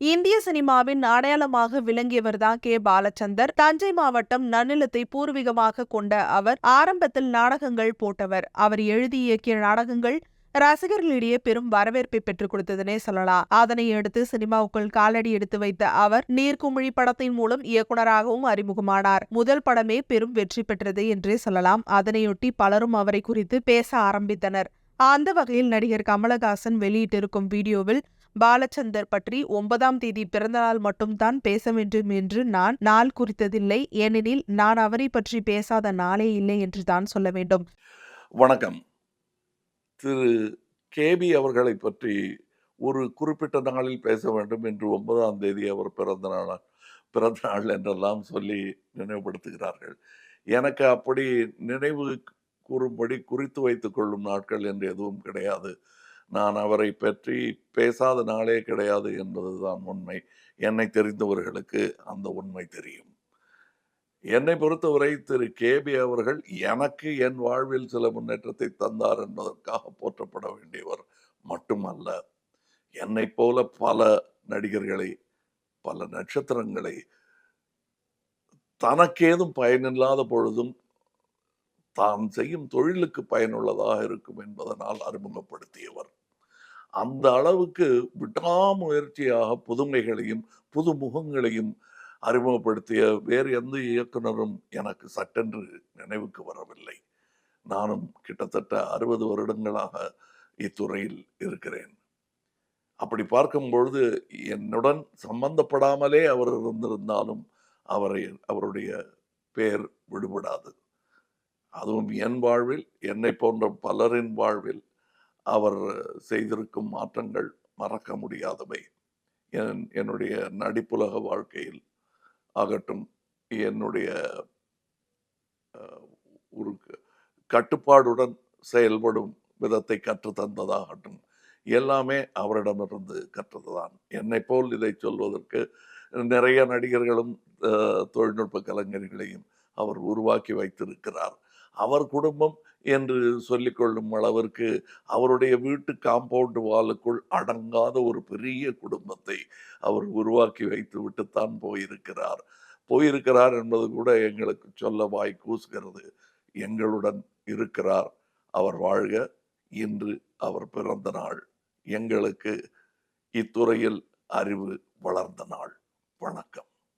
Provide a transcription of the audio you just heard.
இந்திய சினிமாவின் அடையாளமாக விளங்கியவர் தான் கே. பாலச்சந்தர். தஞ்சை மாவட்டம் நன்னிலத்தை பூர்வீகமாக கொண்ட அவர் ஆரம்பத்தில் நாடகங்கள் போட்டவர். அவர் எழுதி இயக்கிய நாடகங்கள் ரசிகர்களிடையே பெரும் வரவேற்பை பெற்றுக் கொடுத்ததனே சொல்லலாம். அதனை அடுத்து சினிமாவுக்குள் காலடி எடுத்து வைத்த அவர் நீர்க்குமிழி படத்தின் மூலம் இயக்குனராகவும் அறிமுகமானார். முதல் படமே பெரும் வெற்றி பெற்றது என்றே சொல்லலாம். அதனையொட்டி பலரும் அவரை குறித்து பேச ஆரம்பித்தனர். அந்த வகையில் நடிகர் கமலஹாசன் வெளியிட்டிருக்கும் வீடியோவில் பாலச்சந்தர் பற்றி ஒன்பதாம் தேதி பிறந்தநாள் மட்டும்தான் பேச வேண்டும் என்று நான் நாள் குறித்ததில்லை. ஏனெனில் நான் அவரை பற்றி பேசாத நாளே இல்லை என்று தான் சொல்ல வேண்டும். வணக்கம். திரு. கேபி அவர்களை பற்றி ஒரு குறிப்பிட்ட நாளில் பேச வேண்டும் என்று ஒன்பதாம் தேதி அவர் பிறந்த நாள் பிறந்த நாள் என்றெல்லாம் சொல்லி நினைவுபடுத்துகிறார்கள். எனக்கு அப்படி நினைவு கூறும்படி குறித்து வைத்துக் கொள்ளும் நாட்கள் என்று எதுவும் கிடையாது. நான் அவரை பற்றி பேசாத நாளே கிடையாது என்பதுதான் உண்மை. என்னை தெரிந்தவர்களுக்கு அந்த உண்மை தெரியும். என்னை பொறுத்தவரை திரு. கேபி அவர்கள் எனக்கு என் வாழ்வில் சில முன்னேற்றத்தை தந்தார் என்பதற்காக போற்றப்பட வேண்டியவர் மட்டுமல்ல. என்னை போல பல நடிகர்களை பல நட்சத்திரங்களை தனக்கேதும் பயனில்லாத பொழுதும் தான் செய்யும் தொழிலுக்கு பயனுள்ளதாக இருக்கும் என்பதனால் அறிமுகப்படுத்தியவர். அந்த அளவுக்கு விடாமுயற்சியாக புதுமைகளையும் புது முகங்களையும் அறிமுகப்படுத்திய வேறு எந்த இயக்குனரும் எனக்கு சட்டென்று நினைவுக்கு வரவில்லை. நானும் கிட்டத்தட்ட அறுபது வருடங்களாக இத்துறையில் இருக்கிறேன். அப்படி பார்க்கும் பொழுது என்னுடன் சம்பந்தப்படாமலே அவர் இருந்திருந்தாலும் அவரை அவருடைய பெயர் விடுபடாது. அதுவும் என் வாழ்வில் என்னை போன்ற பலரின் வாழ்வில் அவர் செய்திருக்கும் மாற்றங்கள் மறக்க முடியாதவை. என் என்னுடைய நடிப்புலக வாழ்க்கையில் ஆகட்டும் என்னுடைய ஒரு கட்டுப்பாடுடன் செயல்படும் விதத்தை கற்று தந்ததாகட்டும் எல்லாமே அவரிடமிருந்து கற்றதுதான். என்னை போல் இதை சொல்வதற்கு நிறைய நடிகர்களும் தொழில்நுட்ப கலைஞர்களையும் அவர் உருவாக்கி வைத்திருக்கிறார். அவர் குடும்பம் என்று சொல்லிக்கொள்ளும் அளவிற்கு அவருடைய வீட்டு காம்பவுண்ட் வாலுக்குள் அடங்காத ஒரு பெரிய குடும்பத்தை அவர் உருவாக்கி வைத்து விட்டுத்தான் போயிருக்கிறார். போயிருக்கிறார் என்பது கூட எங்களுக்கு சொல்ல வாய் கூசுகிறது. எங்களுடன் இருக்கிறார். அவர் வாழ்க. இன்று அவர் பிறந்த நாள். எங்களுக்கு இத்துறையில் அறிவு வளர்ந்த நாள். வணக்கம்.